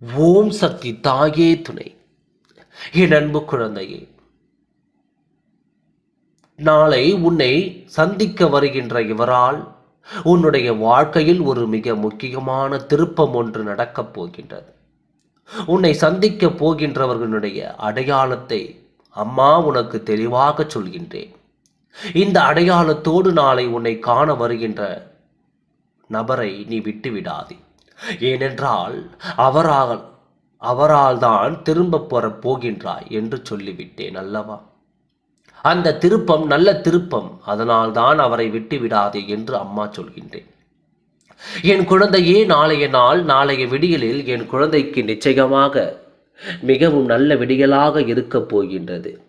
ஓம் சக்தி தாயே துணை. என் அன்பு குழந்தையே நாளை உன்னை சந்திக்க வருகின்ற இவரால் உன்னுடைய வாழ்க்கையில் ஒரு மிக முக்கியமான திருப்பம் ஒன்று நடக்கப் போகின்றது. உன்னை சந்திக்க போகின்றவர்களுடைய அடையாளத்தை அம்மா உனக்கு தெளிவாக சொல்கின்றேன். இந்த அடையாளத்தோடு நாளை உன்னை காண வருகின்ற நபரை நீ விட்டுவிடாதே. ஏனென்றால் அவரால் அவரால் தான் திரும்ப போற போகின்றாய் என்று சொல்லிவிட்டேன் அல்லவா? அந்த திருப்பம் நல்ல திருப்பம். அதனால் தான் அவரை விட்டு விடாதே என்று அம்மா சொல்கின்றேன். என் குழந்தையே நாளைய நாள் நாளைய விடியலில் என் குழந்தைக்கு நிச்சயமாக மிகவும் நல்ல விடியலாக இருக்கப் போகின்றது.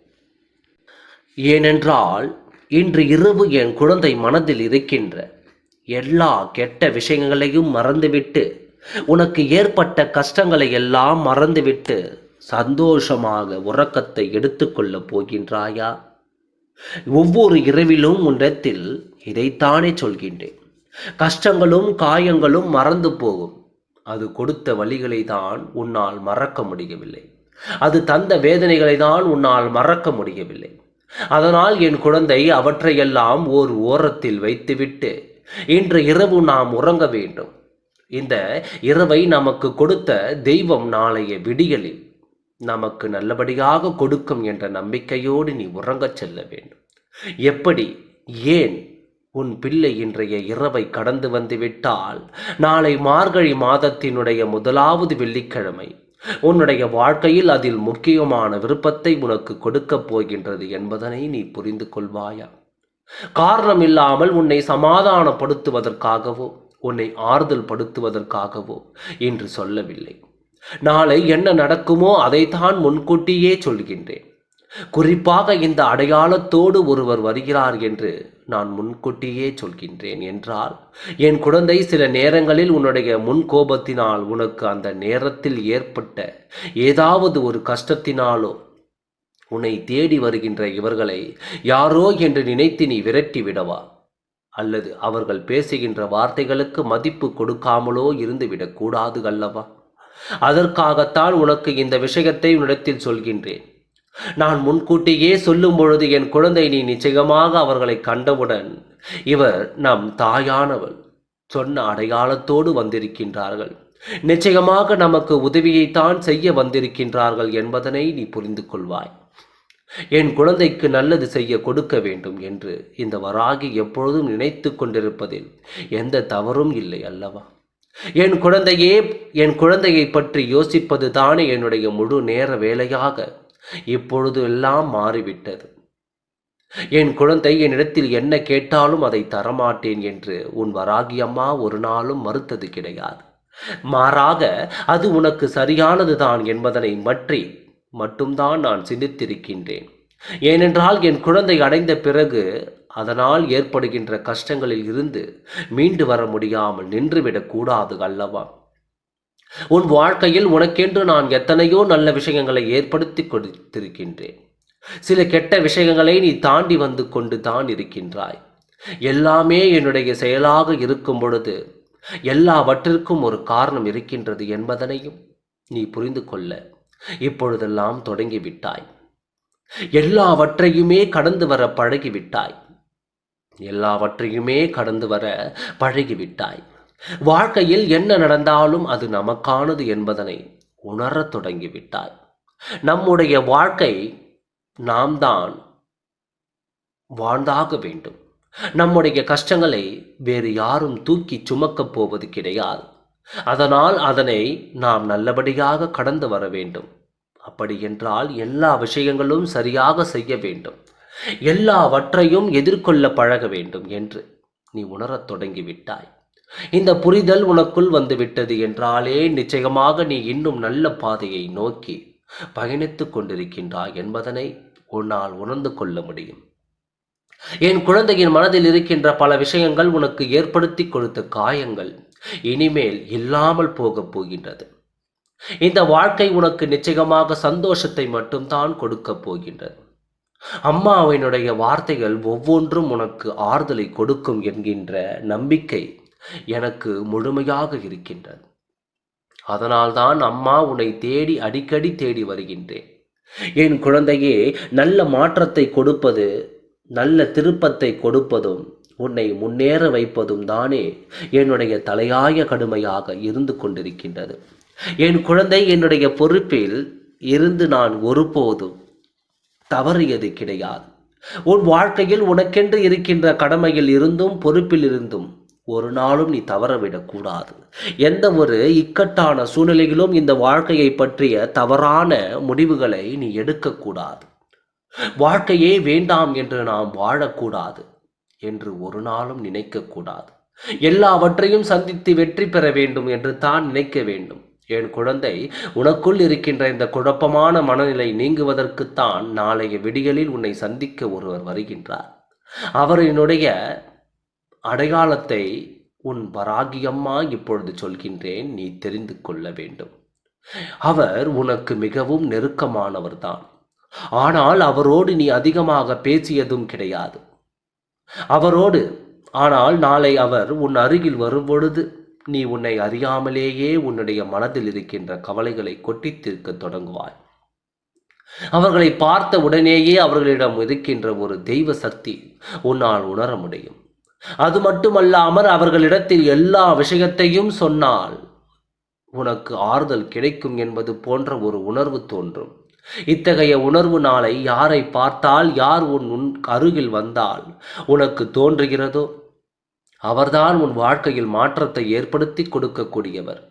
ஏனென்றால் இன்று இரவு என் குழந்தை மனதில் இருக்கின்ற எல்லா கெட்ட விஷயங்களையும் மறந்துவிட்டு உனக்கு ஏற்பட்ட கஷ்டங்களை எல்லாம் மறந்துவிட்டு சந்தோஷமாக உறக்கத்தை எடுத்துக்கொள்ளப் போகின்றாயா? ஒவ்வொரு இரவிலும் உன்னிடத்தில் இதைத்தானே சொல்கின்றேன். கஷ்டங்களும் காயங்களும் மறந்து போகும். அது கொடுத்த வழிகளை தான் உன்னால் மறக்க முடியவில்லை. அது தந்த வேதனைகளை தான் உன்னால் மறக்க முடியவில்லை. அதனால் என் குழந்தை அவற்றையெல்லாம் ஓர் ஓரத்தில் வைத்துவிட்டு இன்று இரவு நாம் உறங்க வேண்டும். இந்த இரவை நமக்கு கொடுத்த தெய்வம் நாளைய விடியலில் நமக்கு நல்லபடியாக கொடுக்கும் என்ற நம்பிக்கையோடு நீ உறங்கச் செல்ல வேண்டும். எப்படி? ஏன்? உன் பிள்ளை இன்றைய இரவை கடந்து வந்துவிட்டால் நாளை மார்கழி மாதத்தினுடைய முதலாவது வெள்ளிக்கிழமை உன்னுடைய வாழ்க்கையில் அதில் முக்கியமான விருப்பத்தை உனக்கு கொடுக்கப் போகின்றது என்பதனை நீ புரிந்து கொள்வாயா? காரணம் இல்லாமல் உன்னை சமாதானப்படுத்துவதற்காகவோ உன்னை ஆறுதல் படுத்துவதற்காகவோ என்று சொல்லவில்லை. நாளை என்ன நடக்குமோ அதைத்தான் முன்கூட்டியே சொல்கின்றேன். குறிப்பாக இந்த அடையாளத்தோடு ஒருவர் வருகிறார் என்று நான் முன்கூட்டியே சொல்கின்றேன் என்றால் என் குழந்தை சில நேரங்களில் உன்னுடைய முன் கோபத்தினால் உனக்கு அந்த நேரத்தில் ஏற்பட்ட ஏதாவது ஒரு கஷ்டத்தினாலோ உன்னை தேடி வருகின்ற இவர்களை யாரோ என்று நினைத்து நீ விரட்டி விடவா? அல்லது அவர்கள் பேசுகின்ற வார்த்தைகளுக்கு மதிப்பு கொடுக்காமலோ இருந்துவிடக்கூடாது அல்லவா? அதற்காகத்தான் உனக்கு இந்த விஷயத்தை உன்னிடத்தில் சொல்கின்றேன். நான் முன்கூட்டியே சொல்லும் பொழுது என் குழந்தை நீ நிச்சயமாக அவர்களை கண்டவுடன் இவர் நம் தாயானவள் சொன்ன அடையாளத்தோடு வந்திருக்கின்றார்கள். நிச்சயமாக நமக்கு உதவியைத்தான் செய்ய வந்திருக்கின்றார்கள் என்பதனை நீ புரிந்து கொள்வாய். என் குழந்தைக்கு நல்லது செய்ய கொடுக்க வேண்டும் என்று இந்த வராகி எப்பொழுதும் நினைத்து கொண்டிருப்பதில் எந்த தவறும் இல்லை அல்லவா? என் குழந்தையே என் குழந்தையை பற்றி யோசிப்பது தானே என்னுடைய முழு நேர வேலையாக. இப்பொழுது எல்லாம் மாறிவிட்டது. என் குழந்தை என்னிடத்தில் என்ன கேட்டாலும் அதை தரமாட்டேன் என்று உன் வராகி அம்மா ஒரு நாளும் மறுத்தது கிடையாது. மாறாக அது உனக்கு சரியானதுதான் என்பதனை பற்றி மட்டும்தான் நான் சிந்தித்திருக்கின்றேன். ஏனென்றால் என் குழந்தை அடைந்த பிறகு அதனால் ஏற்படுகின்ற கஷ்டங்களில் இருந்து மீண்டு வர முடியாமல் நின்றுவிடக்கூடாது அல்லவா? உன் வாழ்க்கையில் உனக்கென்று நான் எத்தனையோ நல்ல விஷயங்களை ஏற்படுத்தி கொடுத்திருக்கின்றேன். சில கெட்ட விஷயங்களை நீ தாண்டி வந்து கொண்டு தான் இருக்கின்றாய். எல்லாமே என்னுடைய செயலாக இருக்கும் பொழுது எல்லாவற்றிற்கும் ஒரு காரணம் இருக்கின்றது என்பதனையும் நீ புரிந்து கொள்ள இப்பொழுதெல்லாம் தொடங்கிவிட்டாய். எல்லாவற்றையுமே கடந்து வர பழகிவிட்டாய். எல்லாவற்றையுமே கடந்து வர பழகிவிட்டாய். வாழ்க்கையில் என்ன நடந்தாலும் அது நமக்கானது என்பதனை உணரத் தொடங்கிவிட்டாய். நம்முடைய வாழ்க்கை நாம் தான் வாழ்ந்தாக வேண்டும். நம்முடைய கஷ்டங்களை வேறு யாரும் தூக்கி சுமக்கப் போவது கிடையாது. அதனால் அதனை நாம் நல்லபடியாக கடந்து வர வேண்டும். அப்படி என்றால் எல்லா விஷயங்களும் சரியாக செய்ய வேண்டும். எல்லாவற்றையும் எதிர்கொள்ள பழக வேண்டும் என்று நீ உணரத் தொடங்கிவிட்டாய். இந்த புரிதல் உனக்குள் வந்துவிட்டது என்றாலே நிச்சயமாக நீ இன்னும் நல்ல பாதையை நோக்கி பயணித்துக் கொண்டிருக்கின்றாய் என்பதனை உன்னால் உணர்ந்து கொள்ள முடியும். என் குழந்தையின் மனதில் இருக்கின்ற பல விஷயங்கள் உனக்கு ஏற்படுத்தி கொடுத்த காயங்கள். இனிமேல் இல்லாமல் போகப் போகின்றது. இந்த வாழ்க்கை உனக்கு நிச்சயமாக சந்தோஷத்தை மட்டும்தான் கொடுக்கப் போகின்றது. அம்மாவினுடைய வார்த்தைகள் ஒவ்வொன்றும் உனக்கு ஆறுதலை கொடுக்கும் என்கின்ற நம்பிக்கை எனக்கு முழுமையாக இருக்கின்றது. அதனால்தான் அம்மா உன்னை தேடி அடிக்கடி தேடி வருகின்றேன். என் குழந்தையே நல்ல மாற்றத்தை கொடுப்பது நல்ல திருப்பத்தை கொடுப்பதும் உன்னை முன்னேற வைப்பதும் தானே என்னுடைய தலையாய கடுமையாக இருந்து கொண்டிருக்கின்றது. என் குழந்தை என்னுடைய பொறுப்பில் இருந்து நான் ஒருபோதும் தவறியது கிடையாது. உன் வாழ்க்கையில் உனக்கென்று இருக்கின்ற கடமையில் இருந்தும் பொறுப்பில் இருந்தும் ஒரு நாளும் நீ தவறவிடக்கூடாது எந்த ஒரு இக்கட்டான சூழ்நிலையிலும் இந்த வாழ்க்கையை பற்றிய தவறான முடிவுகளை நீ எடுக்கக்கூடாது வாழ்க்கையே வேண்டாம் என்று நாம் வாழக்கூடாது. என்று ஒரு நாளும் நினைக்கக்கூடாது. எல்லாவற்றையும் சந்தித்து வெற்றி பெற வேண்டும் என்று தான் நினைக்க வேண்டும். என் குழந்தை உனக்குள் இருக்கின்ற இந்த குழப்பமான மனநிலை நீங்குவதற்குத்தான் நாளைய விடியலில் உன்னை சந்திக்க ஒருவர் வருகின்றார். அவரினுடைய அடையாளத்தை உன் பராகியம்மா இப்பொழுது சொல்கின்றேன் நீ தெரிந்து கொள்ள வேண்டும். அவர் உனக்கு மிகவும் நெருக்கமானவர்தான் ஆனால் அவரோடு நீ அதிகமாக பேசியதும் கிடையாது. அவரோடு ஆனால் நாளை அவர் உன் அருகில் வரும்பொழுது நீ உன்னை அறியாமலேயே உன்னுடைய மனதில் இருக்கின்ற கவலைகளை கொட்டித்தீர்க்க தொடங்குவாய். அவர்களை பார்த்த உடனேயே அவர்களிடம் இருக்கின்ற ஒரு தெய்வ சக்தி உன்னால் உணர முடியும். அது மட்டுமல்லாமல் அவர்களிடத்தில் எல்லா விஷயத்தையும் சொன்னால் உனக்கு ஆறுதல் கிடைக்கும் என்பது போன்ற ஒரு உணர்வு தோன்றும். இத்தகைய உணர்வு நாளை யாரை பார்த்தால் யார் உன் உன் அருகில் வந்தால் உனக்கு தோன்றுகிறதோ? அவர்தான் உன் வாழ்க்கையில் மாற்றத்தை ஏற்படுத்தி கொடுக்கக்கூடியவர்.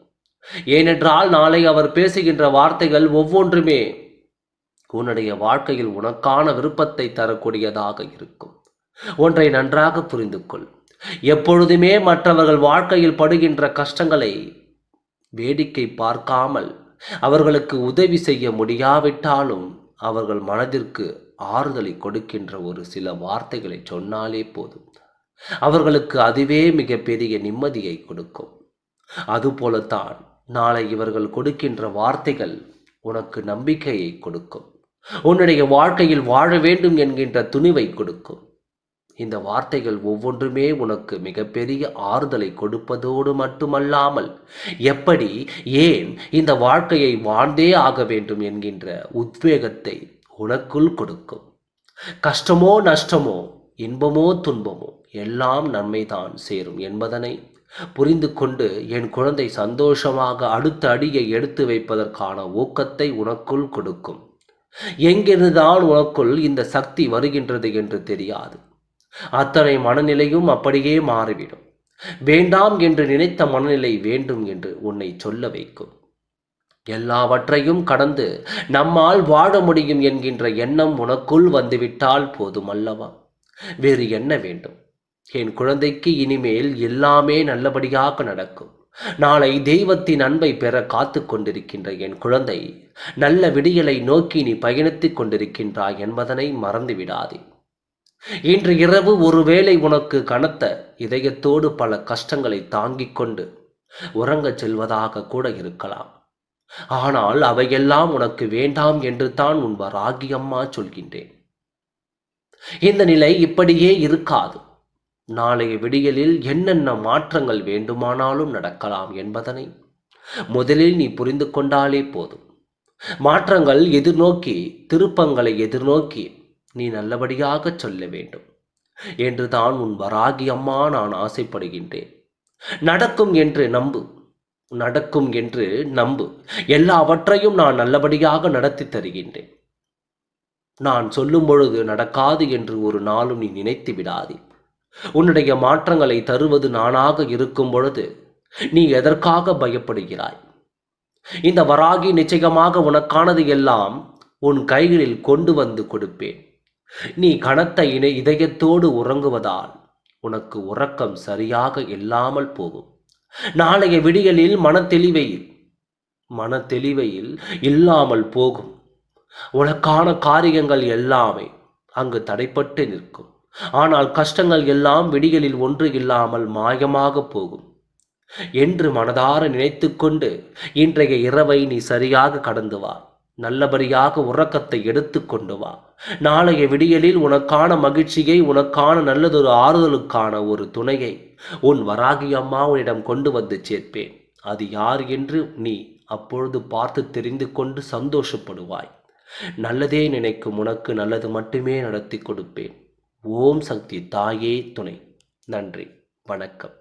ஏனென்றால் நாளை அவர் பேசுகின்ற வார்த்தைகள் ஒவ்வொன்றுமே உன்னுடைய வாழ்க்கையில் உனக்கான விருப்பத்தை தரக்கூடியதாக இருக்கும். ஒன்றை நன்றாக புரிந்து கொள் எப்பொழுதுமே மற்றவர்கள் வாழ்க்கையில் படுகின்ற கஷ்டங்களை வேடிக்கை பார்க்காமல் அவர்களுக்கு உதவி செய்ய முடியாவிட்டாலும் அவர்கள் மனதிற்கு ஆறுதலை கொடுக்கின்ற ஒரு சில வார்த்தைகளை சொன்னாலே போதும். அவர்களுக்கு அதுவே மிகப்பெரிய நிம்மதியை கொடுக்கும். அதுபோலத்தான் நாளை இவர்கள் கொடுக்கின்ற வார்த்தைகள் உனக்கு நம்பிக்கையை கொடுக்கும். உன்னுடைய வாழ்க்கையில் வாழ வேண்டும் என்கின்ற துணிவை கொடுக்கும். இந்த வார்த்தைகள் ஒவ்வொன்றுமே உனக்கு மிகப்பெரிய ஆறுதலை கொடுப்பதோடு மட்டுமல்லாமல் எப்படி ஏன் இந்த வாழ்க்கையை வாழ்ந்தே ஆக வேண்டும் என்கின்ற உத்வேகத்தை உனக்குள் கொடுக்கும். கஷ்டமோ நஷ்டமோ இன்பமோ துன்பமோ எல்லாம் நன்மைதான் சேரும் என்பதனை புரிந்து கொண்டு என் குழந்தை சந்தோஷமாக அடுத்த அடியை எடுத்து வைப்பதற்கான ஊக்கத்தை உனக்குள் கொடுக்கும். எங்கிருந்துதான் உனக்குள் இந்த சக்தி வருகின்றது என்று தெரியாது. அத்தனை மனநிலையும் அப்படியே மாறிவிடும். வேண்டாம் என்று நினைத்த மனநிலை வேண்டும் என்று உன்னை சொல்ல வைக்கும். எல்லாவற்றையும் கடந்து நம்மால் வாழ முடியும் என்கின்ற எண்ணம் உனக்குள் வந்துவிட்டால் போதும் அல்லவா வேறு என்ன வேண்டும்? என் குழந்தைக்கு இனிமேல் எல்லாமே நல்லபடியாக நடக்கும். நாளை தெய்வத்தின் அன்பை பெற காத்து கொண்டிருக்கின்ற என் குழந்தை நல்ல விடியலை நோக்கி நீ பயணித்துக் கொண்டிருக்கின்றாய் என்பதனை மறந்து விடாதே இன்று இரவு ஒருவேளை உனக்கு கனத்த இதயத்தோடு பல கஷ்டங்களை தாங்கிக் கொண்டு உறங்கச் செல்வதாக கூட இருக்கலாம். ஆனால் அவையெல்லாம் உனக்கு வேண்டாம் என்று தான் உன் வராகியம்மா சொல்கின்றேன். இந்த நிலை இப்படியே இருக்காது. நாளைய விடியலில் என்னென்ன மாற்றங்கள் வேண்டுமானாலும் நடக்கலாம் என்பதனை முதலில் நீ புரிந்து கொண்டாலே போதும். மாற்றங்கள் எதிர்நோக்கி திருப்பங்களை எதிர்நோக்கி நீ நல்லபடியாக சொல்ல வேண்டும். என்று தான் உன் வராகி அம்மா நான் ஆசைப்படுகின்றேன். நடக்கும் என்று நம்பு. நடக்கும் என்று நம்பு. எல்லாவற்றையும் நான் நல்லபடியாக நடத்தி தருகின்றேன். நான் சொல்லும் பொழுது நடக்காது என்று ஒரு நாளும் நீ நினைத்து விடாதே. உன்னுடைய மாற்றங்களை தருவது நானாக இருக்கும் பொழுது நீ எதற்காக பயப்படுகிறாய்? இந்த வராகி நிச்சயமாக உனக்கானது எல்லாம் உன் கைகளில் கொண்டு வந்து கொடுப்பேன். நீ கனத்த இணை இதயத்தோடு உறங்குவதால் உனக்கு உறக்கம் சரியாக இல்லாமல் போகும். நாளைய விடியலில் மனத்தெளிவையில் மனத்தெளிவையில் இல்லாமல் போகும். உனக்கான காரியங்கள் எல்லாமே அங்கு தடைப்பட்டு நிற்கும். ஆனால் கஷ்டங்கள் எல்லாம் விடியலில் ஒன்று இல்லாமல் மாயமாக போகும். என்று மனதார நினைத்துக்கொண்டு இன்றைய இரவை நீ சரியாக கடந்து வா. நல்லபடியாக உறக்கத்தை எடுத்து கொண்டு வா. நாளைய விடியலில் உனக்கான மகிழ்ச்சியை உனக்கான நல்லதொரு ஆறுதலுக்கான ஒரு துணையை உன் வராகி அம்மா உன்னிடம் கொண்டு வந்து சேர்ப்பேன். அது யார் என்று நீ அப்பொழுது பார்த்து தெரிந்து கொண்டு சந்தோஷப்படுவாய். நல்லதே நினைக்கும் உனக்கு நல்லது மட்டுமே நடத்தி கொடுப்பேன். ஓம் சக்தி தாயே துணை. நன்றி. வணக்கம்.